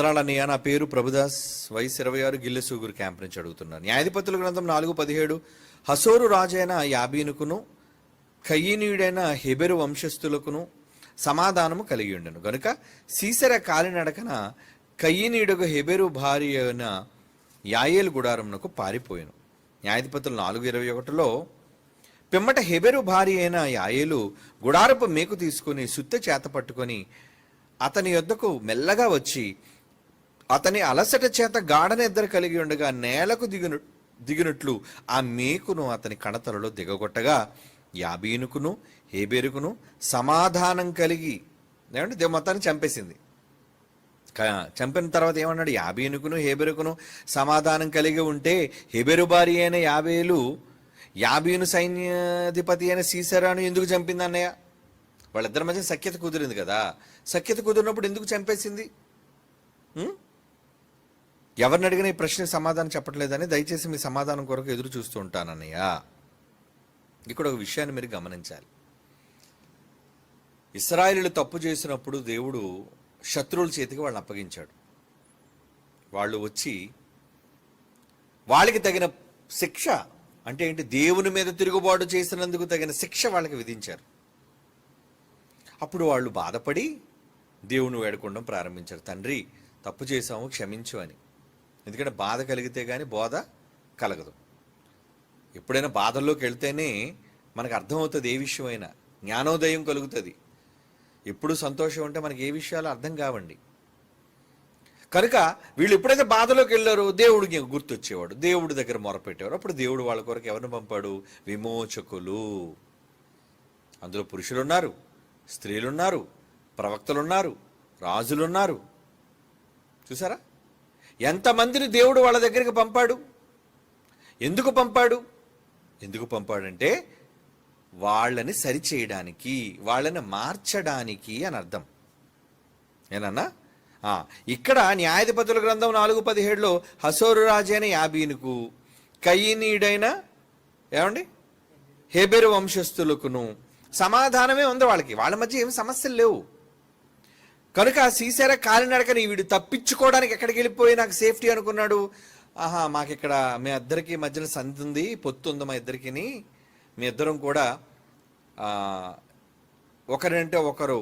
వందనాలన్నయ్య నా పేరు ప్రభుదాస్. వయసు ఇరవై ఆరు గిల్లెసూగురు క్యాంప్ నుంచి అడుగుతున్నాను. న్యాయాధిపతుల గ్రంథం నాలుగు పదిహేడు. హసోరు రాజైన యాబీనుకును కయ్యనీయుడైన హెబెరు వంశస్థులకును సమాధానము కలిగి ఉండెను. గనుక సీసెర కాలినడకన కయ్యనీయుడకు హెబెరు భార్య అయిన యాయేలు గుడారమునకు పారిపోయాను. న్యాయాధిపతులు నాలుగు ఇరవై ఒకటిలో పిమ్మట హెబెరు భార్య అయిన యాయేలు గుడారపు మేకు తీసుకుని సుత్తె చేత పట్టుకొని అతని యొద్దకు మెల్లగా వచ్చి అతని అలసట చేత గాఢనిద్ర కలిగి ఉండగా నేలకు దిగును దిగినట్లు ఆ మేకును అతని కణతలలో దిగగొట్టగా యాబీనుకును హేబేరుకును సమాధానం కలిగి ఏమంటే దేవు మొత్తాన్ని చంపేసింది. చంపిన తర్వాత ఏమన్నాడు? యాబీనుకును హేబెరుకును సమాధానం కలిగి ఉంటే హెబెరు భార్య అయిన యాబేలు యాబీను సైన్యాధిపతి అయిన సీసరాను ఎందుకు చంపింది అన్నయ్య? వాళ్ళిద్దరి మధ్య సఖ్యత కుదిరింది కదా. సఖ్యత కుదిరినప్పుడు ఎందుకు చంపేసింది? ఎవరిని అడిగినా ఈ ప్రశ్న సమాధానం చెప్పట్లేదని దయచేసి మీ సమాధానం కొరకు ఎదురు చూస్తూ ఉంటానన్నయ్య. ఇక్కడ ఒక విషయాన్ని మీరు గమనించాలి. ఇస్రాయిలు తప్పు చేసినప్పుడు దేవుడు శత్రువుల చేతికి వాళ్ళని అప్పగించాడు. వాళ్ళు వచ్చి వాళ్ళకి తగిన శిక్ష అంటే ఏంటి? దేవుని మీద తిరుగుబాటు చేసినందుకు తగిన శిక్ష వాళ్ళకి విధించారు. అప్పుడు వాళ్ళు బాధపడి దేవుని వేడుకోవడం ప్రారంభించారు. తండ్రి తప్పు చేశాము క్షమించు అని. ఎందుకంటే బాధ కలిగితే కానీ బోధ కలగదు. ఎప్పుడైనా బాధల్లోకి వెళ్తేనే మనకు అర్థమవుతుంది ఏ విషయమైనా. జ్ఞానోదయం కలుగుతుంది. ఎప్పుడు సంతోషం ఉంటే మనకి ఏ విషయాలు అర్థం కావండి. కనుక వీళ్ళు ఎప్పుడైతే బాధలోకి వెళ్ళారో దేవుడికి గుర్తొచ్చేవాడు. దేవుడి దగ్గర మొరపెట్టేవారు. అప్పుడు దేవుడు వాళ్ళ కొరకు ఎవరిని పంపాడు? విమోచకులు. అందులో పురుషులు ఉన్నారు స్త్రీలున్నారు ప్రవక్తలున్నారు రాజులున్నారు. చూసారా? ఎంతమందిని దేవుడు వాళ్ళ దగ్గరికి పంపాడు? ఎందుకు పంపాడు? ఎందుకు పంపాడంటే వాళ్ళని సరిచేయడానికి వాళ్ళని మార్చడానికి అని అర్థం. ఏనన్నా? ఇక్కడ న్యాయాధిపతుల గ్రంథం నాలుగు పదిహేడులో హసోరు రాజైన యాబీనుకు కయ్యనీయుడైన ఏమండి? హెబెరు వంశస్థులకును సమాధానమే ఉంది వాళ్ళకి. వాళ్ళ మధ్య ఏమి సమస్యలు లేవు. కనుక ఆ కాలినడకని వీడు తప్పించుకోవడానికి ఎక్కడికి వెళ్ళిపోయి నాకు సేఫ్టీ అనుకున్నాడు? ఆహా మాకు ఇక్కడ మీ ఇద్దరికి మధ్యన సంధి ఉంది పొత్తు ఉంది మా ఇద్దరికి మీ ఇద్దరం కూడా ఆ, ఒకరంటే ఒకరు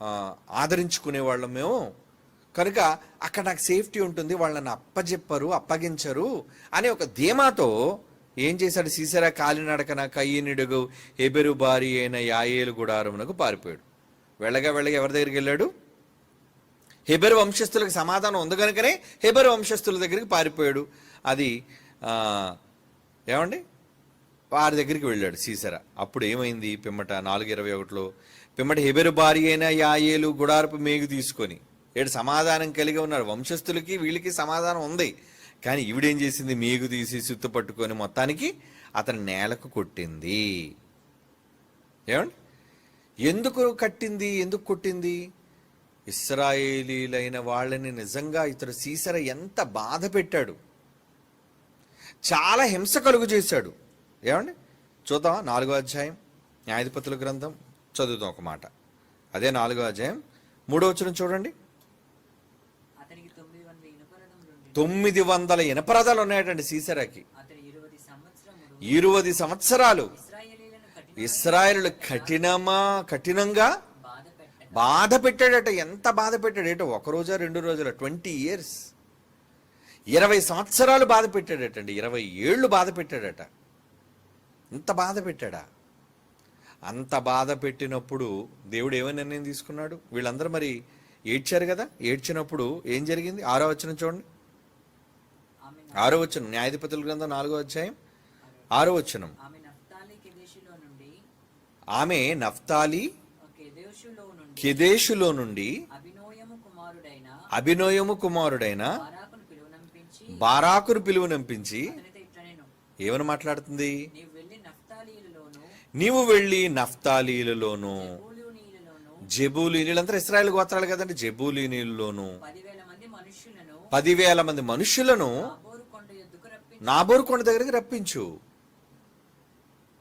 ఆదరించుకునేవాళ్ళం ఆదరించుకునే వాళ్ళం మేము. కనుక అక్కడ నాకు సేఫ్టీ ఉంటుంది వాళ్ళని అప్పజెప్పరు అప్పగించరు అనే ఒక ధీమాతో ఏం చేశాడు సీసరా కాలినడకన కయ్యనిడుగు హెబెరు బారి అయిన యాయేలు గుడారమునకు పారిపోయాడు. వెళ్ళగా వెళ్ళగా ఎవరి దగ్గరికి వెళ్ళాడు? హెబెరు వంశస్థులకు సమాధానం ఉంది కనుకనే హెబెరు వంశస్థుల దగ్గరికి పారిపోయాడు. అది ఏమండి? వారి దగ్గరికి వెళ్ళాడు సీసర. అప్పుడు ఏమైంది? పిమ్మట నాలుగు ఇరవై ఒకటిలో పిమ్మట హెబెరు భార్య అయిన యాయేలు గుడారపు మేగు తీసుకొని ఏడు సమాధానం కలిగి ఉన్నారు. వంశస్థులకి వీళ్ళకి సమాధానం ఉంది. కానీ ఈవిడేం చేసింది? మేగు తీసి సుత్తు పట్టుకొని మొత్తానికి అతని నేలకు కొట్టింది. ఏమండి? ఎందుకు కట్టింది? ఎందుకు కొట్టింది? ఇస్రాయేలీలైన వాళ్ళని నిజంగా ఇతడు సీసర ఎంత బాధ పెట్టాడు. చాలా హింస కలుగు చేశాడు. ఏమండి? చూద్దాం నాలుగో అధ్యాయం న్యాయాధిపతుల గ్రంథం చదువుదాం ఒక మాట. అదే నాలుగో అధ్యాయం మూడో వచ్చిన చూడండి. తొమ్మిది వందల ఇనపరదాలు ఉన్నాయటండి సీసరాకి. ఇరువది సంవత్సరాలు. ఇస్రాయలు కఠినమా? కఠినంగా? బాధ పెట్టాడట ఎంత బాధ పెట్టాడు ఒక రోజా రెండు రోజుల? Twenty years. ఇరవై సంవత్సరాలు బాధ పెట్టాడటండి ఇరవై ఏళ్ళు బాధ పెట్టాడట ఇంత బాధ పెట్టాడా అంత బాధ పెట్టినప్పుడు దేవుడు ఏమని నిర్ణయం తీసుకున్నాడు? వీళ్ళందరూ మరి ఏడ్చారు కదా? ఏడ్చినప్పుడు ఏం జరిగింది? ఆరో వచ్చిన చూడండి. ఆరో వచనం. న్యాయాధిపతుల గ్రంథం నాలుగో అధ్యాయం. ఆరో వచనం ఆమె నఫ్తాలి కెదేషులో నుండి ఆమె నఫ్తాలి కెదేషులో నుండి అభినోయము కుమారుడైన బారాకును పిలువనంపించి ఏమని మాట్లాడుతుంది? నీవు వెళ్ళి నఫ్తాలీలలోను జబూలీనులంతా ఇస్రాయేల్ గోత్రాలు కదండి జబూలీనుల్లోను పదివేల మంది మనుషులను నాబోరు కొండ దగ్గరికి రప్పించు.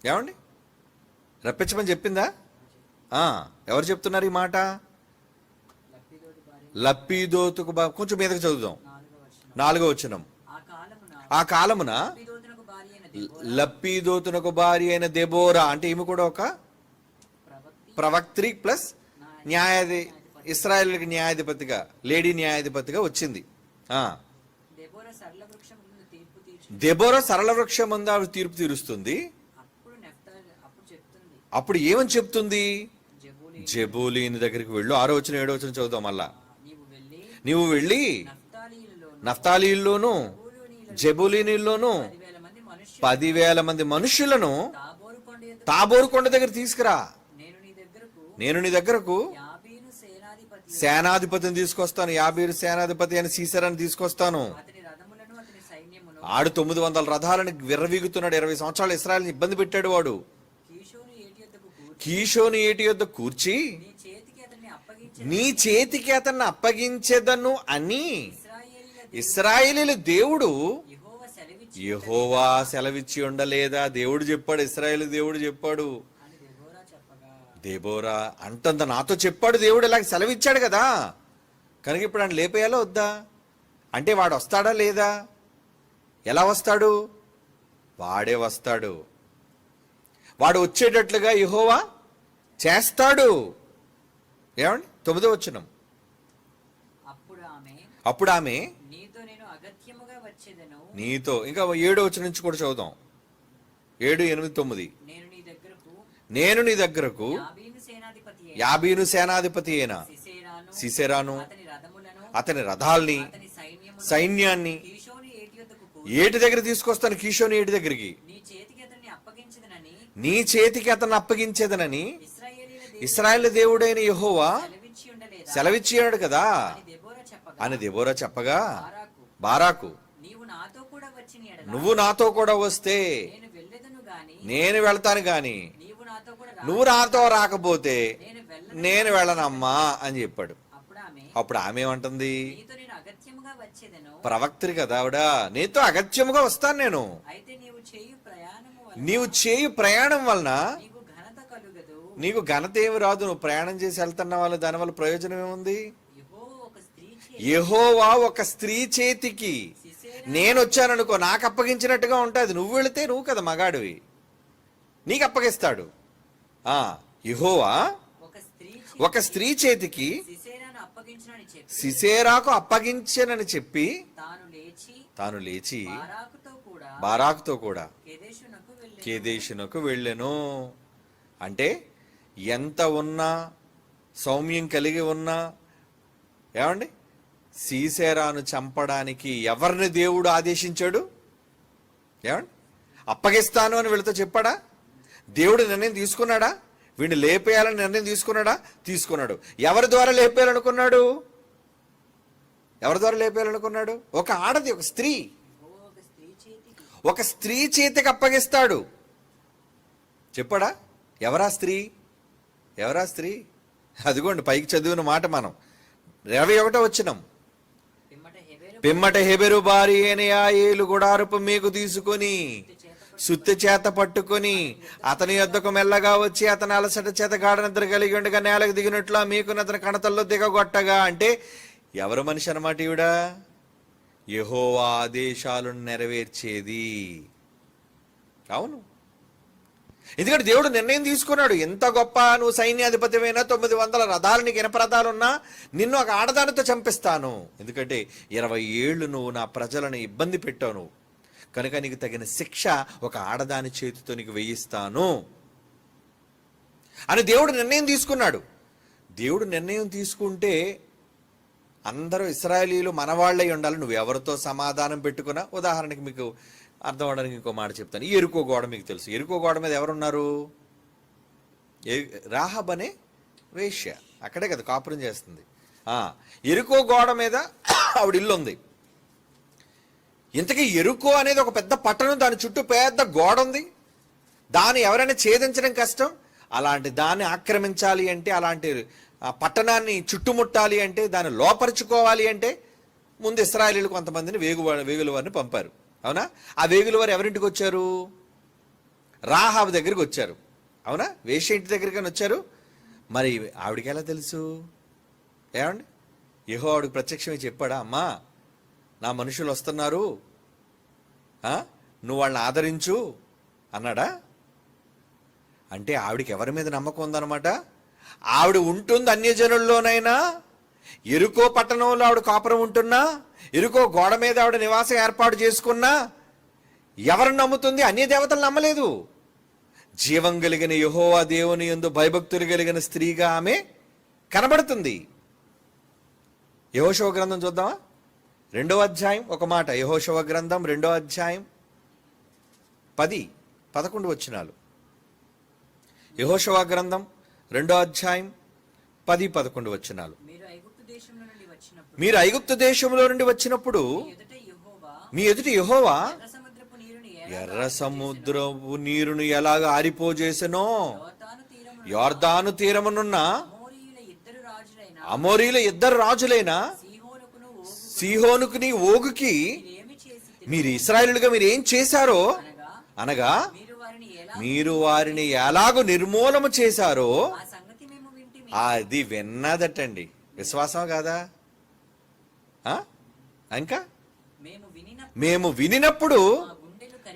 ఏమండి? రప్పించమని చెప్పిందా? ఆ, ఎవరు చెప్తున్నారు ఈ మాట? లప్పీదోతుకు బా కొంచెం మీదకి చదువుదాం. నాలుగో వచనం. ఆ కాలమున లప్పీదోతునకు భార్య అయిన దెబోరా అంటే ఈమె కూడా ఒక ప్రవక్తి ప్రవక్త్రి ప్లస్ న్యాయాధి ఇస్రాయేల్కి న్యాయాధిపతిగా లేడీ న్యాయాధిపతిగా వచ్చింది. ఆ. దెబోరా సరళ వృక్షం ముందు తీర్పు తీరుస్తుంది అప్పుడు నెఫ్తాలి అప్పుడు చెప్తుంది అప్పుడు ఏమని చెప్తుంది? జబూలి జబూలీని దగ్గరికి వెళ్ళు. ఆరో వచ్చిన ఏడో వచ్చిన చదువుదాం మళ్ళా. నీవు వెళ్ళి నఫ్తాలీల్లోను జబూలీనిల్లోను పదివేల మంది మనుషులను తాబోరు కొండ దగ్గర తీసుకురా. నేను నీ దగ్గరకు సేనాధిపతిని తీసుకొస్తాను. యాభీరు సేనాధిపతి అని సీసరాన్ని తీసుకొస్తాను. ఆడు తొమ్మిది వందల రథాలను విర్రవీగుతున్నాడు. ఇరవై సంవత్సరాలు ఇస్రాయల్ని ఇబ్బంది పెట్టాడు వాడు కీషోను ఏటి యొద్దకు కూర్చి కీషోని ఏటి యొద్ద కూర్చి? నీ చేతికి అతన్ని అప్పగించేదను. అని ఇస్రాయేలీల దేవుడు యెహోవా సెలవిచ్చి ఉండలేదా? దేవుడు చెప్పాడు ఇస్రాయేల్ దేవుడు చెప్పాడు. దెబోరా అంతంత నాతో చెప్పాడు దేవుడు ఇలాగ సెలవిచ్చాడు కదా. కనుక ఇప్పుడు ఆయన లేపేయాలా వద్దా? అంటే వాడు వస్తాడా లేదా? ఎలా వస్తాడు? వాడే వస్తాడు. వాడు వచ్చేటట్లుగా యెహోవా చేస్తాడు. ఏమండి? తొమ్మిదో వచ్చినం అప్పుడు ఆమె నీతో ఇంకా ఏడో వచ్చిన నుంచి కూడా చదువుదాం. ఏడు ఎనిమిది తొమ్మిది. నేను నీ దగ్గరకు యాబీను సేనాధిపతి అయిన. సిసేరాను అతని రథాల్ని సైన్యాన్ని ఏటి దగ్గర తీసుకొస్తాను? కిషోని ఏటి దగ్గరికి? నీ చేతికి అతను అప్పగించేదనని ఇస్రాయేల్ దేవుడైన యెహోవా సెలవిచ్చి ఉండలేదా? సెలవిచ్చాడు కదా? అని దెబోరా చెప్పగా బారాకు నువ్వు నాతో కూడా వస్తే నేను వెళ్తాను గాని నువ్వు నాతో రాకపోతే నేను వెళ్ళను నేను వెళ్ళనమ్మా అని చెప్పాడు. అప్పుడు ఆమె ఏమంటుంది? ప్రవక్త్రి కదా ఆవిడ నీతో అగత్యముగా వస్తాను నేను అయితే నీవు చేయు ప్రయాణము వల్ల నీవు చేయు ప్రయాణం వలన నీకు ఘనత ఏమి రాదు. నువ్వు ప్రయాణం చేసి వెళ్తున్న వాళ్ళు దానివల్ల ప్రయోజనం ఏముంది? యెహోవా ఒక స్త్రీ చేతికి. నేను వచ్చాననుకో నాకు అప్పగించినట్టుగా ఉంటుంది. నువ్వు వెళితే నువ్వు కదా మగాడివి. నీకు అప్పగిస్తాడు. ఆ యెహోవా ఒక స్త్రీ చేతికి సిసేరాకు అప్పగించనని చెప్పి తాను లేచి బారాకుతో కూడా కేదేశునకు వెళ్ళెను. అంటే ఎంత ఉన్నా సౌమ్యం కలిగి ఉన్నా ఏమండి? సీసేరాను చంపడానికి ఎవరిని దేవుడు ఆదేశించాడు? ఏమండి? అప్పగిస్తాను అని వీళ్ళతో చెప్పాడా? దేవుడు నిర్ణయం తీసుకున్నాడా? వీడిని లేపేయాలని నిర్ణయం తీసుకున్నాడా? తీసుకున్నాడు. ఎవరి ద్వారా లేపేయాలనుకున్నాడు? ఎవరి ద్వారా లేపేయాలనుకున్నాడు? ఒక ఆడది ఒక స్త్రీ యెహోవా ఒక స్త్రీ చేతికి ఒక స్త్రీ చేతికి అప్పగిస్తాడు. చెప్పాడా? ఎవరా స్త్రీ? ఎవరా స్త్రీ? అదిగోండి పైకి చదివిన మాట మనం. ఇరవై ఒకటో వచ్చినాం పిమ్మట హెబెరు బారి హెబెరు భారీ అయిన ఏలు గుడారపు మీకు తీసుకొని సుత్తి చేత పట్టుకొని అతని యొద్దకు మెల్లగా వచ్చి అతని అలసట చేత గాఢ నిద్ర కలిగి ఉండగా నేలకు దిగినట్లు మీకు అతని కణతల్లో దిగగొట్టగా అంటే ఎవరు మనిషి అనమాట ఈవిడా? యహోవా ఆదేశాలను నెరవేర్చేది. అవును. ఎందుకంటే దేవుడు నిర్ణయం తీసుకున్నాడు. ఎంత గొప్ప నువ్వు సైన్యాధిపతివైనా తొమ్మిది వందల రథాలు నీకు ఇనపరథాలున్నా నిన్ను ఒక ఆడదానితో చంపిస్తాను. ఎందుకంటే ఇరవై ఏళ్ళు నువ్వు నా ప్రజలను ఇబ్బంది పెట్టావు నువ్వు. కనుక నీకు తగిన శిక్ష ఒక ఆడదాని చేతితో నీకు వేయిస్తాను. అని దేవుడు నిర్ణయం తీసుకున్నాడు. దేవుడు నిర్ణయం తీసుకుంటే అందరూ ఇస్రాయలీలు మనవాళ్ళై ఉండాలి. నువ్వు ఎవరితో సమాధానం పెట్టుకున్నా? ఉదాహరణకి మీకు అర్థం అవడానికి ఇంకో మాట చెప్తాను. ఈ ఎరుకో గోడ మీకు తెలుసు. ఎరుకో గోడ మీద ఎవరున్నారు? రాహబ్ అనే వేష్య అక్కడే కదా కాపురం చేస్తుంది. ఎరుకో గోడ మీద ఆవిడ ఇల్లు ఉంది. ఇంతకీ ఎరుకో అనేది ఒక పెద్ద పట్టణం. దాని చుట్టూ పెద్ద గోడ ఉంది. దాన్ని ఎవరైనా ఛేదించడం కష్టం. అలాంటి దాన్ని ఆక్రమించాలి అంటే అలాంటి పట్టణాన్ని చుట్టుముట్టాలి అంటే దాన్ని లోపరుచుకోవాలి అంటే ముందు ఇస్రాయలీలు కొంతమందిని వేగు వేగుల వారిని పంపారు. అవునా? ఆ వేగుల వారు ఎవరింటికి వచ్చారు? రాహాబ్ దగ్గరికి వచ్చారు. అవునా? వేష ఇంటి దగ్గరికి వచ్చారు. మరి ఆవిడకి ఎలా తెలుసు? ఏమండి? యెహోవాడికి ప్రత్యక్షమే చెప్పాడా? అమ్మా నా మనుషులు వస్తున్నారు. నువ్వు వాళ్ళని ఆదరించు అన్నాడా? అంటే ఆవిడకి ఎవరి మీద నమ్మకం ఉందన్నమాట? ఆవిడ ఉంటుంది అన్యజనుల్లోనైనా? ఎరుకో పట్టణంలో ఆవిడ కాపురం ఉంటున్నా? ఎరుకో గోడ మీద ఆవిడ నివాసం ఏర్పాటు చేసుకున్నా? ఎవరు నమ్ముతుంది? అన్య దేవతలు నమ్మలేదు. జీవం కలిగిన యహోవా దేవుని యందు భయభక్తులు కలిగిన స్త్రీగా ఆమె కనబడుతుంది. యహోశవ గ్రంథం చూద్దామా? రెండో అధ్యాయం ఒక మాట. యహోశవ గ్రంథం రెండో అధ్యాయం పది పదకొండు వచ్చినాలు యహోశవ గ్రంథం రెండో అధ్యాయం పది పదకొండు వచ్చినాలు మీరు ఐగుప్తు దేశంలో నుండి వచ్చినప్పుడు మీ ఎదుట యెహోవా ఎర్ర సముద్రపు నీరుని ఎలాగ ఆరిపోజేసెనో? యార్దాను తీరమునున్న అమోరీల ఇద్దరు రాజులైన సీహోనుకును ఓగు సీహోనుకుని ఓగుకి మీరు ఇస్రాయేలుగా మీరు ఏం చేశారో అనగా మీరు వారిని ఎలాగో నిర్మూలన చేశారో అది విన్నదటండి. విశ్వాసం కాదా? ఆ? ఇంకా మేము వినిన మేము వినినప్పుడు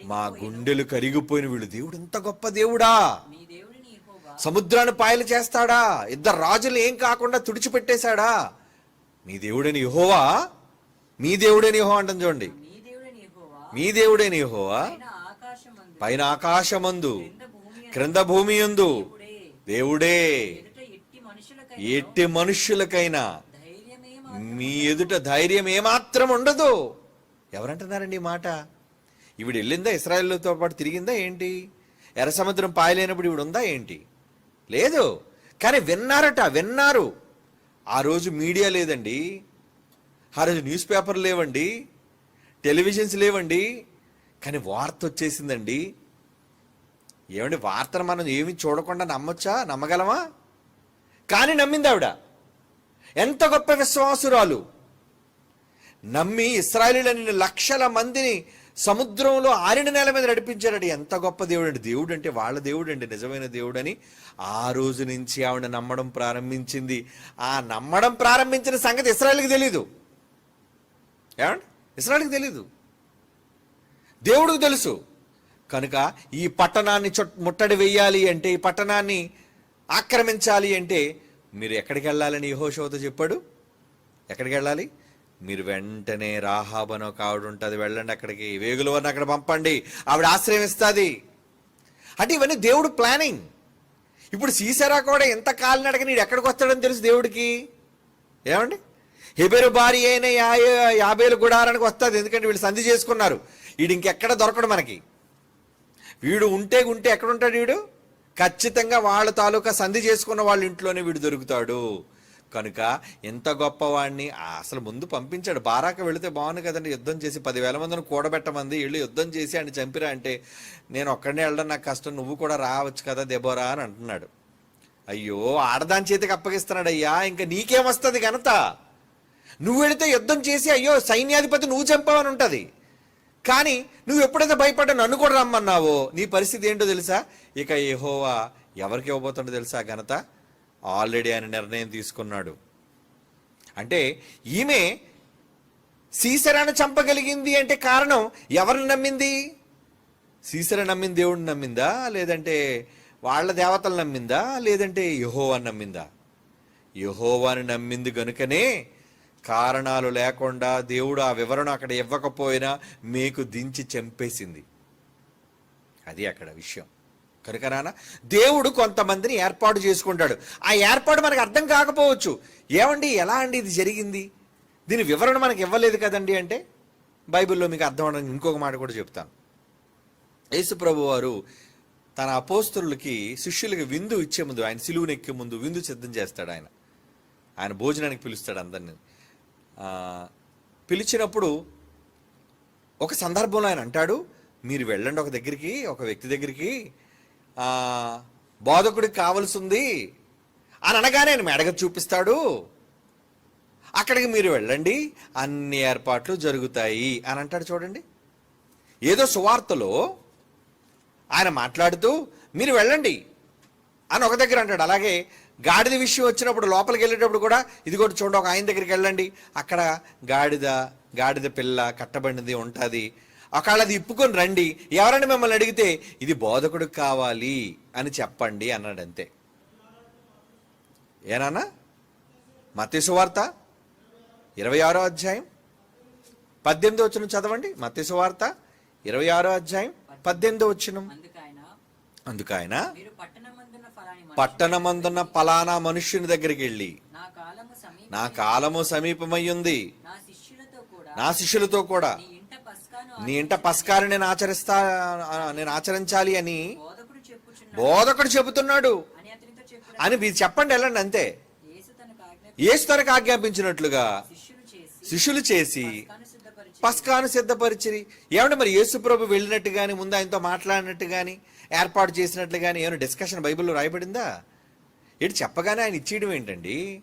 మా గుండెలు కరిగిపోయిన వీళ్ళు దేవుడు ఎంత గొప్ప దేవుడా? సముద్రాన్ని పాయలు చేస్తాడా? ఇద్దరు రాజులు ఏం కాకుండా తుడిచిపెట్టేశాడా? మీ దేవుడని యహోవా? మీ దేవుడని యహో అంటుంది చూడండి. మీ దేవుడని యహోవా పైన ఆకాశమందు క్రింద భూమి ఎందు దేవుడే. ఎట్టి మనుష్యులకైనా మీ ఎదుట ధైర్యం ఏమాత్రం ఉండదు. ఎవరంటున్నారండి ఈ మాట? ఇవిడు వెళ్ళిందా ఇస్రాయల్తో పాటు తిరిగిందా ఏంటి? ఎర్ర సముద్రం పాయలేనప్పుడు ఇవిడు ఉందా ఏంటి? లేదు. కానీ విన్నారట విన్నారు. ఆ రోజు మీడియా లేదండి. ఆ రోజు న్యూస్ పేపర్ లేవండి. టెలివిజన్స్ లేవండి. కానీ వార్త వచ్చేసిందండి. ఏమండి వార్తను మనం ఏమి చూడకుండా నమ్మొచ్చా? నమ్మగలమా? కానీ నమ్మింది ఆవిడ. ఎంత గొప్ప విశ్వాసురాలు. నమ్మి ఇస్రాయలీలని లక్షల మందిని సముద్రంలో ఆరిన నేల మీద నడిపించాడు ఎంత గొప్ప దేవుడు అండి దేవుడు అంటే వాళ్ళ దేవుడు అండి నిజమైన దేవుడు అని ఆ రోజు నుంచి ఆవిడ నమ్మడం ప్రారంభించింది. ఆ నమ్మడం ప్రారంభించిన సంగతి ఇస్రాయల్కి తెలీదు. ఏమండి? ఇస్రాయల్కి తెలీదు. దేవుడికి తెలుసు. కనుక ఈ పట్టణాన్ని చుట్ ముట్టడి వెయ్యాలి అంటే ఈ పట్టణాన్ని ఆక్రమించాలి అంటే మీరు ఎక్కడికి వెళ్ళాలని యెహోషువతో చెప్పాడు? ఎక్కడికి వెళ్ళాలి? మీరు వెంటనే రాహాబనో కావిడ ఉంటుంది వెళ్ళండి అక్కడికి. వేగులు వారిని అక్కడ పంపండి. ఆవిడ ఆశ్రయమిస్తుంది అంటే ఇవన్నీ దేవుడు ప్లానింగ్. ఇప్పుడు సీసరా కూడా ఎంత కాలినడక నీడు ఎక్కడికి వస్తాడని తెలుసు దేవుడికి? ఏమండి? హెబెరు భార్య అయిన యాబేలు గుడారానికి వస్తుంది ఎందుకంటే వీళ్ళు సంధి చేసుకున్నారు. వీడు ఇంకెక్కడ దొరకడు మనకి. వీడు ఉంటే ఉంటే ఎక్కడ ఉంటాడు వీడు ఖచ్చితంగా వాళ్ళ తాలూకా సంధి చేసుకున్న వాళ్ళ ఇంట్లోనే వీడు దొరుకుతాడు. కనుక ఎంత గొప్పవాడిని అసలు ముందు పంపించాడు. బారాక వెళితే బాగుంది కదండి. యుద్ధం చేసి పదివేల మందిని కూడబెట్టమంది వీళ్ళు యుద్ధం చేసి ఆయన చంపిరా అంటే నేను ఒక్కడనే వెళ్ళడం నాకు కష్టం. నువ్వు కూడా రావచ్చు కదా దెబోరా అని అంటున్నాడు. అయ్యో ఆడదాని చేతికి అప్పగిస్తున్నాడు అయ్యా. ఇంకా నీకేమొస్తుంది ఘనత? నువ్వు వెళితే యుద్ధం చేసి అయ్యో సైన్యాధిపతి నువ్వు చంపావని ఉంటుంది కానీ నువ్వు ఎప్పుడైతే భయపడ్డా నన్ను కూడా రమ్మన్నావో. నీ పరిస్థితి ఏంటో తెలుసా? ఇక ఏహోవా ఎవరికి ఇవ్వబోతుండో తెలుసా ఘనత? ఆల్రెడీ ఆయన నిర్ణయం తీసుకున్నాడు. అంటే ఈమె సీసరాను చంపగలిగింది అంటే కారణం ఎవరిని నమ్మింది? సీసర నమ్మింది దేవుడిని నమ్మిందా? లేదంటే వాళ్ళ దేవతలు నమ్మిందా? లేదంటే యహోవాని నమ్మిందా? యహోవాని నమ్మింది గనుకనే కారణాలు లేకుండా దేవుడు ఆ వివరణ అక్కడ ఇవ్వకపోయినా మీకు దించి చంపేసింది. అది అక్కడ విషయం. కనుక నాన్న దేవుడు కొంతమందిని ఏర్పాటు చేసుకుంటాడు. ఆ ఏర్పాటు మనకు అర్థం కాకపోవచ్చు. ఏమండి ఎలా అండి ఇది జరిగింది? దీని వివరణ మనకి ఇవ్వలేదు కదండి అంటే బైబిల్లో మీకు అర్థం అవడానికి ఇంకొక మాట కూడా చెప్తాను. యేసుప్రభు వారు తన అపోస్తులకి శిష్యులకి విందు ఇచ్చే ముందు ఆయన సిలువునెక్కే ముందు విందు సిద్ధం చేస్తాడు ఆయన. ఆయన భోజనానికి పిలుస్తాడు అందరిని. పిలిచినప్పుడు ఒక సందర్భంలో ఆయన అంటాడు మీరు వెళ్ళండి ఒక దగ్గరికి ఒక వ్యక్తి దగ్గరికి. బోధకుడికి కావాల్సి ఉంది అని అనగానే ఆయన మెడగ చూపిస్తాడు. అక్కడికి మీరు వెళ్ళండి అన్ని ఏర్పాట్లు జరుగుతాయి. అని అంటాడు చూడండి. ఏదో సువార్తలో ఆయన మాట్లాడుతూ మీరు వెళ్ళండి అని ఒక దగ్గర అంటాడు. అలాగే గాడిద విషయం వచ్చినప్పుడు లోపలికి వెళ్ళేటప్పుడు కూడా ఇది కూడా చూడండి ఒక ఆయన దగ్గరికి వెళ్ళండి. అక్కడ గాడిద గాడిద పిల్ల కట్టబడినది ఉంటుంది. ఒకవేళ అది ఇప్పుకొని రండి ఎవరైనా మిమ్మల్ని అడిగితే ఇది బోధకుడు కావాలి అని చెప్పండి అన్నాడు అంతే. ఏనానా మత్స్సు వార్త ఇరవై ఆరో అధ్యాయం పద్దెనిమిదో వచ్చిన చదవండి. మత్స్సు వార్త ఇరవై ఆరో అధ్యాయం పద్దెనిమిదో వచ్చిన అందుకు ఆయన అందుకు ఆయన మీరు పట్టణమందున్న పలానా మనుష్యుని దగ్గరికి వెళ్ళి. నా కాలము సమీపమయ్యుంది నా శిష్యులతో కూడా నా ఇంట పస్కారు నేను ఆచరిస్తా నేను ఆచరించాలి అని బోధకుడు చెబుతున్నాడు. అని మీరు చెప్పండి. వెళ్ళండి అంతే. యేసు తనకు ఆజ్ఞ ఏసు తనకు ఆజ్ఞాపించినట్లుగా శిష్యులు చేసి పస్కాను సిద్ధపరిచిరి. ఏమంటే మరి యేసు ప్రభు వెళ్ళినట్టు కానీ ముందు ఆయనతో మాట్లాడినట్టు కానీ ఏర్పాటు చేసినట్లుగానే ఏమైనా డిస్కషన్ బైబిల్లో రాయబడిందా? ఇటు చెప్పగానే ఆయన ఇచ్చేయడం ఏంటండి?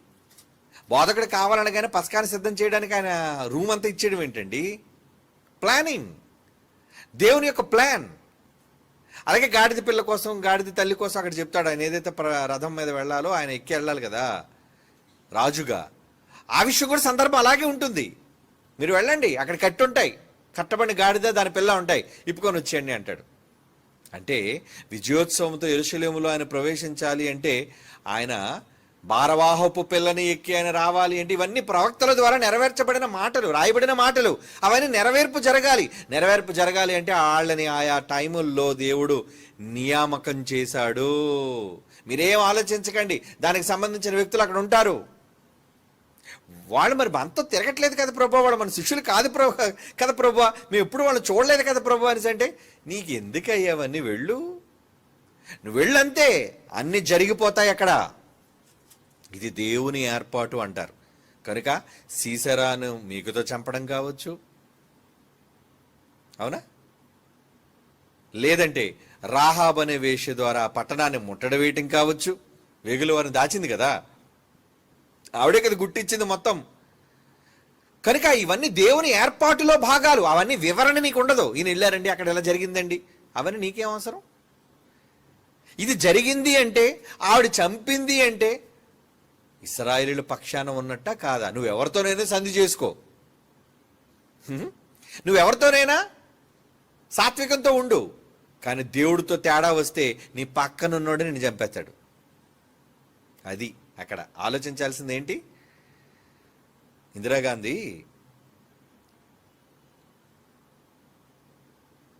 బోధకుడు కావాలనగానే పస్కాన్ని సిద్ధం చేయడానికి ఆయన రూమ్ అంతా ఇచ్చేయడం ఏంటండి? ప్లానింగ్ దేవుని యొక్క ప్లాన్ అలాగే గాడిద పిల్ల కోసం గాడిద తల్లి కోసం అక్కడ చెప్తాడు. ఆయన ఏదైతే రథం మీద వెళ్ళాలో ఆయన ఎక్కి వెళ్ళాలి కదా? రాజుగా. ఆ విషయం కూడా సందర్భం అలాగే ఉంటుంది. మీరు వెళ్ళండి. అక్కడ కట్టుంటాయి కట్టబడిన గాడిద దాని పిల్ల ఉంటాయి. ఇప్పుకొని వచ్చేయండి అంటాడు. అంటే విజయోత్సవంతో ఎరుశలేములో ఆయన ప్రవేశించాలి అంటే ఆయన భారవాహపు పిల్లని ఎక్కి ఆయన రావాలి అంటే ఇవన్నీ ప్రవక్తల ద్వారా నెరవేర్చబడిన మాటలు రాయబడిన మాటలు. అవన్నీ నెరవేర్పు జరగాలి. నెరవేర్పు జరగాలి అంటే వాళ్ళని ఆయా టైముల్లో దేవుడు నియామకం చేశాడు. మీరేం ఆలోచించకండి. దానికి సంబంధించిన వ్యక్తులు అక్కడ ఉంటారు. వాళ్ళు మరి అంత తిరగట్లేదు కదా ప్రభు వాళ్ళు మన శిష్యులు కాదు ప్రభు కదా ప్రభు. మేము ఎప్పుడు వాళ్ళు చూడలేదు కదా ప్రభు అనేసి అంటే నీకు ఎందుకు అయ్యావన్నీ వెళ్ళు. నువ్వు వెళ్ళంతే అన్ని జరిగిపోతాయి అక్కడ. ఇది దేవుని ఏర్పాటు అంటారు. కనుక సీసరాను మీకుతో చంపడం కావచ్చు. అవునా? లేదంటే రాహాబ్ అనే వేష ద్వారా పట్టణాన్ని ముట్టడ వేయటం కావచ్చు. వెగులు వారిని దాచింది కదా. ఆవిడే కదా గుట్టించింది మొత్తం. కనుక ఇవన్నీ దేవుని ఏర్పాటులో భాగాలు. అవన్నీ వివరణ నీకు ఉండదు. ఈయన వెళ్ళారండి అక్కడ ఎలా జరిగిందండి. అవన్నీ నీకేం అవసరం? ఇది జరిగింది అంటే ఆవిడ చంపింది అంటే ఇస్రాయేలీల పక్షాన ఉన్నట్ట కాదా? నువ్వెవరితోనైనా సంధి చేసుకో. నువ్వెవరితోనైనా సాత్వికంతో ఉండు. కానీ దేవుడితో తేడా వస్తే నీ పక్కనున్నోడే నిన్ను చంపేస్తాడు. అది. అక్కడ ఆలోచించాల్సింది ఏంటి ఇందిరాగాంధీ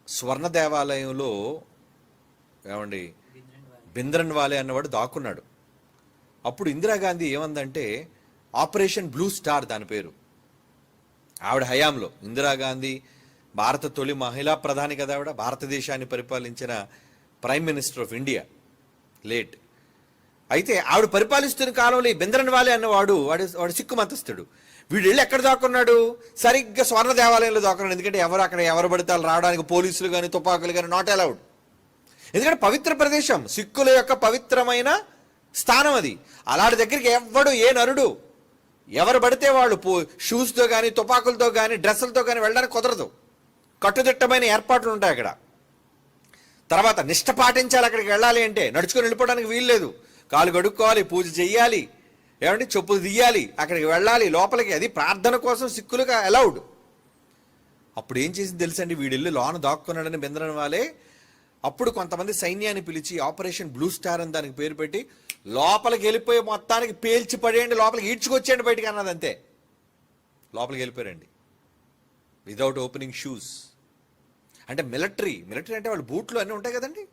స్వర్ణ దేవాలయంలో ఏమండి? బింద్రన్ వాలే అన్నవాడు దాక్కున్నాడు. అప్పుడు ఇందిరాగాంధీ ఏమందంటే ఆపరేషన్ బ్లూ స్టార్ దాని పేరు. ఆవిడ హయాంలో. ఇందిరాగాంధీ భారత తొలి మహిళా ప్రధాని కదా ఆవిడ? భారతదేశాన్ని పరిపాలించిన prime minister of India. Late. అయితే ఆవిడ పరిపాలిస్తున్న కాలంలో ఈ బింద్రన్ వాలే అన్నవాడు వాడు వాడు సిక్కు మంతస్తుడు వీడు వెళ్ళి ఎక్కడ దాక్కున్నాడు? సరిగ్గా స్వర్ణ దేవాలయంలో దాక్కున్నాడు. ఎందుకంటే ఎవరు అక్కడ ఎవరు పడితే వాళ్ళు రావడానికి పోలీసులు కానీ తుపాకులు కానీ నాట్ అలౌడ్ ఎందుకంటే పవిత్ర ప్రదేశం సిక్కుల యొక్క పవిత్రమైన స్థానం అది. అలాంటి దగ్గరికి ఎవ్వడు ఏ నరుడు ఎవరు పడితే వాళ్ళు పో షూస్తో కానీ తుపాకులతో కానీ డ్రెస్సులతో కానీ వెళ్ళడానికి కుదరదు. కట్టుదిట్టమైన ఏర్పాట్లు ఉంటాయి అక్కడ. తర్వాత నిష్ట పాటించాలి అక్కడికి వెళ్ళాలి అంటే నడుచుకొని వెళ్ళిపోవడానికి వీల్లేదు కాలు కడుక్కోవాలి పూజ చెయ్యాలి ఏమంటే చెప్పులు తీయాలి అక్కడికి వెళ్ళాలి లోపలికి అది ప్రార్థన కోసం సిక్కులుగా అలౌడ్ అప్పుడు ఏం చేసింది తెలుసండి? వీడిల్లు లోన దాక్కున్నాడని బెందరని వాళ్ళే. అప్పుడు కొంతమంది సైన్యాన్ని పిలిచి ఆపరేషన్ బ్లూ స్టార్ అని దానికి పేరు పెట్టి లోపలికి వెళ్ళిపోయి మొత్తానికి పేల్చి పడేయండి లోపలికి ఈడ్చుకొచ్చేయండి బయటికి అన్నది అంతే. లోపలికి వెళ్ళిపోయారండి. వితౌట్ ఓపెనింగ్ షూస్ అంటే మిలిటరీ మిలిటరీ అంటే వాళ్ళు బూట్లు అన్నీ ఉంటాయి కదండి?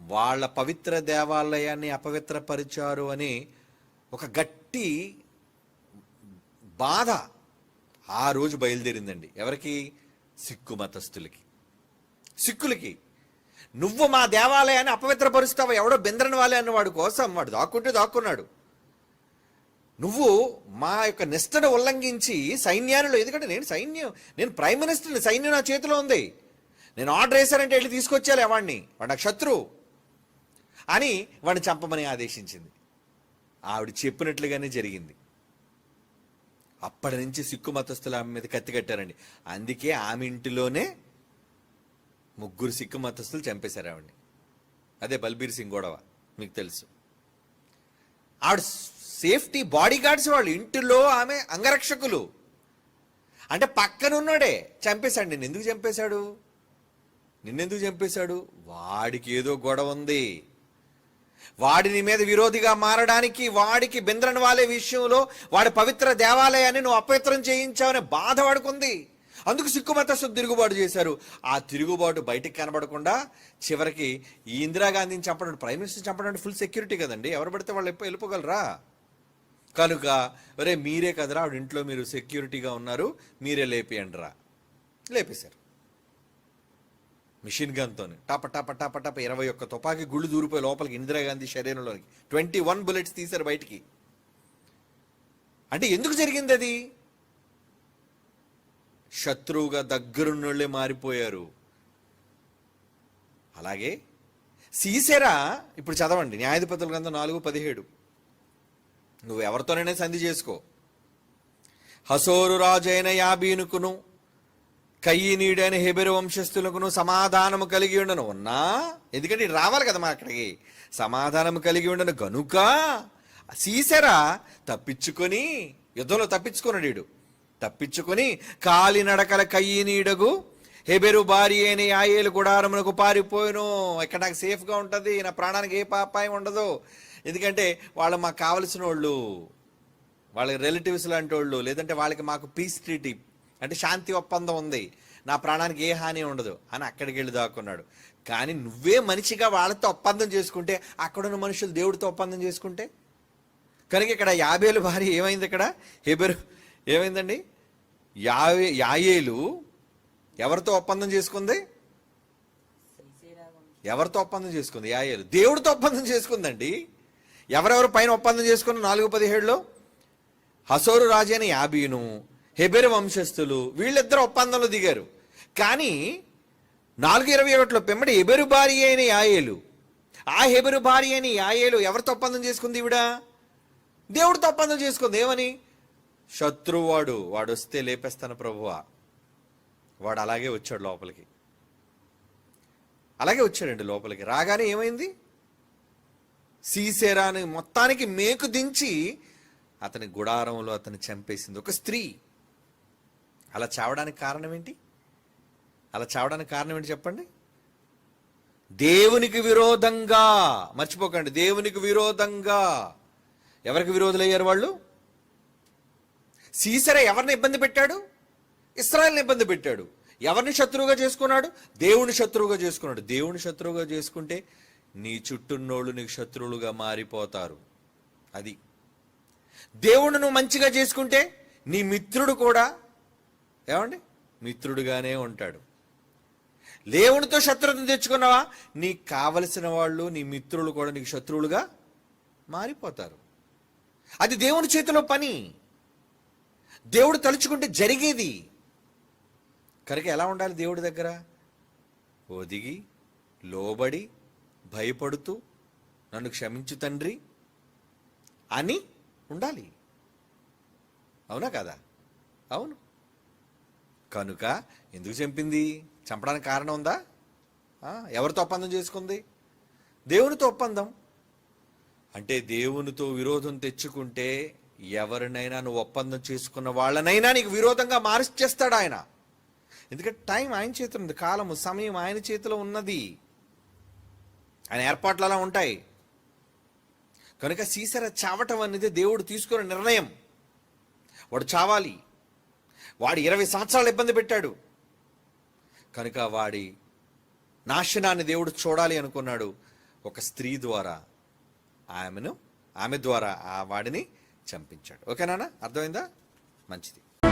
వాళ్ళ పవిత్ర దేవాలయాన్ని అపవిత్రపరిచారు అని ఒక గట్టి బాధ ఆ రోజు బయలుదేరిందండి. ఎవరికి? సిక్కు మతస్థులకి. సిక్కులకి. నువ్వు మా దేవాలయాన్ని అపవిత్రపరుస్తావు? ఎవడో బెందరని వాళ్ళే అన్నవాడు కోసం వాడు దాక్కుంటే దాక్కున్నాడు. నువ్వు మా యొక్క నిష్టను ఉల్లంఘించి సైన్యానిలో ఎందుకంటే నేను సైన్యం నేను ప్రైమ్ మినిస్టర్ని సైన్యం నా చేతిలో ఉంది. నేను ఆర్డర్ వేశానంటే వెళ్ళి తీసుకొచ్చేయాలి వాడిని వాడు నాకు శత్రువు. అని వాడిని చంపమని ఆదేశించింది. ఆవిడ చెప్పినట్లుగానే జరిగింది. అప్పటి నుంచి సిక్కు మతస్థులు ఆమె మీద కత్తి కట్టారండి. అందుకే ఆమె ఇంటిలోనే ముగ్గురు సిక్కు మతస్థులు చంపేశారు ఆవిడ్ని. అదే బల్బీర్ సింగ్ గొడవ మీకు తెలుసు. ఆవిడ సేఫ్టీ బాడీ గార్డ్స్ వాళ్ళు ఇంటిలో ఆమె అంగరక్షకులు. అంటే పక్కనున్నాడే చంపేశాడు. నిన్ను ఎందుకు చంపేశాడు? నిన్నెందుకు చంపేశాడు? వాడికి ఏదో గొడవ ఉంది. వాడిని మీద విరోధిగా మారడానికి వాడికి బెంద్రన్ వాలే విషయంలో వాడి పవిత్ర దేవాలయాన్ని నువ్వు అపవిత్రం చేయించావనే బాధ వాడుకుంది. అందుకు సిక్కుమతస్సు తిరుగుబాటు చేశారు. ఆ తిరుగుబాటు బయటికి కనబడకుండా చివరికి ఈ ఇందిరాగాంధీని చంపడం ప్రైమ్ మినిస్టర్ చంపడం ఫుల్ సెక్యూరిటీ కదండి. ఎవరు పడితే వాళ్ళు వెళ్ళిపోగలరా? కనుక ఒరే మీరే కదరా ఆవిడ ఇంట్లో మీరు సెక్యూరిటీగా ఉన్నారు మీరే లేపియండి రా లేపేశారు. మిషన్ గన్తో టప టప టప టప ఇరవై ఒక్క తుపాకీ గుళ్ళు దూరిపోయి లోపలికి ఇందిరాగాంధీ శరీరంలోనికి ట్వంటీ వన్ బుల్లెట్స్ తీశారు బయటికి. అంటే ఎందుకు జరిగింది అది శత్రువుగా దగ్గరున్నోళ్ళే మారిపోయారు. అలాగే సీసెరా ఇప్పుడు చదవండి న్యాయాధిపతుల గ్రంథం నాలుగు పదిహేడు. నువ్వు ఎవరితోనైనా సంధి చేసుకో. హసోరు రాజైన యాబీనుకును కయ్యినీడైన హెబెరు వంశస్థులకును సమాధానము కలిగి ఉండను. ఉన్నా? ఎందుకంటే రావాలి కదా మా అక్కడికి. సమాధానము కలిగి ఉండను. గనుక సీసెరా తప్పించుకొని యుద్ధంలో తప్పించుకున్నాడు వీడు తప్పించుకొని కాలినడకల కయ్యనీడగు హెబెరు భార్య అయిన యాయేలు గుడారమునకు పారిపోయాను. ఇక్కడ నాకు సేఫ్గా ఉంటుంది. నా ప్రాణానికి ఏ పాపాయం ఉండదు. ఎందుకంటే వాళ్ళు మాకు కావలసిన వాళ్ళు వాళ్ళకి రిలేటివ్స్ లాంటి వాళ్ళు లేదంటే వాళ్ళకి మాకు పీస్ ట్రీటీ అంటే శాంతి ఒప్పందం ఉంది. నా ప్రాణానికి ఏ హాని ఉండదు. అని అక్కడికి వెళ్ళి దాక్కున్నాడు. కానీ నువ్వే మనిషిగా వాళ్ళతో ఒప్పందం చేసుకుంటే అక్కడున్న మనుషులు దేవుడితో ఒప్పందం చేసుకుంటే? కనుక ఇక్కడ యాభేలు భార్య ఏమైంది ఇక్కడ? హెబెరు ఏమైందండి? యావే యాయేలు ఎవరితో ఒప్పందం చేసుకుంది? ఎవరితో ఒప్పందం చేసుకుంది? యాయేలు. దేవుడితో ఒప్పందం చేసుకుందండి. ఎవరెవరు పైన ఒప్పందం చేసుకున్న నాలుగు పదిహేడులో? హసోరు రాజైన యాబీను హెబెరు వంశస్థులు వీళ్ళిద్దరు ఒప్పందంలో దిగారు. కానీ నాలుగు ఇరవై ఒకటిలో పెమ్మడి హెబెరు భార్య అయిన యాయేలు. ఆ హెబెరు భార్య అయిన యాయేలు ఎవరితో ఒప్పందం చేసుకుంది ఈవిడ? దేవుడితో ఒప్పందం చేసుకుంది. ఏమని? శత్రువాడు వాడు వస్తే లేపేస్తాను ప్రభువా. వాడు అలాగే వచ్చాడు లోపలికి. అలాగే వచ్చాడండి లోపలికి. రాగానే ఏమైంది? సీసేరాని మొత్తానికి మేకు దించి అతని గుడారంలో అతన్ని చంపేసింది. ఒక స్త్రీ. అలా చావడానికి కారణం ఏంటి? అలా చావడానికి కారణం ఏంటి చెప్పండి? దేవునికి విరోధంగా మర్చిపోకండి దేవునికి విరోధంగా ఎవరికి విరోధులయ్యారు వాళ్ళు? సీసర ఎవరిని ఇబ్బంది పెట్టాడు? ఇస్రాయల్ని ఇబ్బంది పెట్టాడు. ఎవరిని శత్రువుగా చేసుకున్నాడు? దేవుని శత్రువుగా చేసుకున్నాడు. దేవుని శత్రువుగా చేసుకుంటే నీ చుట్టున్నోళ్ళు నీకు శత్రువులుగా మారిపోతారు. అది. దేవుడు నువ్వు మంచిగా చేసుకుంటే నీ మిత్రుడు కూడా ఏమండి? మిత్రుడుగానే ఉంటాడు. దేవునితో శత్రుత్వం తెచ్చుకున్నావా? నీకు కావలసిన వాళ్ళు నీ మిత్రులు కూడా నీకు శత్రువులుగా మారిపోతారు. అది దేవుని చేతిలో పని. దేవుడు తలుచుకుంటే జరిగేది. కనుక ఎలా ఉండాలి దేవుడి దగ్గర? ఒదిగి లోబడి భయపడుతూ నన్ను క్షమించు తండ్రి అని ఉండాలి. అవునా కదా? అవును. కనుక ఎందుకు చంపింది? చంపడానికి కారణం ఉందా? ఎవరితో ఒప్పందం చేసుకుంది? దేవునితో ఒప్పందం. అంటే దేవునితో విరోధం తెచ్చుకుంటే ఎవరినైనా నువ్వు ఒప్పందం చేసుకున్న వాళ్ళనైనా నీకు విరోధంగా మార్చేస్తాడు ఆయన. ఎందుకంటే టైం ఆయన చేతిలో ఉంది కాలము సమయం ఆయన చేతిలో ఉన్నది. ఆయన ఏర్పాట్లు అలా ఉంటాయి. కనుక సీసర చావటం అనేది దేవుడు తీసుకున్న నిర్ణయం. వాడు చావాలి. వాడు ఇరవై సంవత్సరాలు ఇబ్బంది పెట్టాడు. కనుక వాడి నాశనాన్ని దేవుడు చూడాలి అనుకున్నాడు. ఒక స్త్రీ ద్వారా ఆమెను ఆమె ద్వారా ఆ వాడిని చంపించాడు. ఓకేనా అర్థమైందా? మంచిది.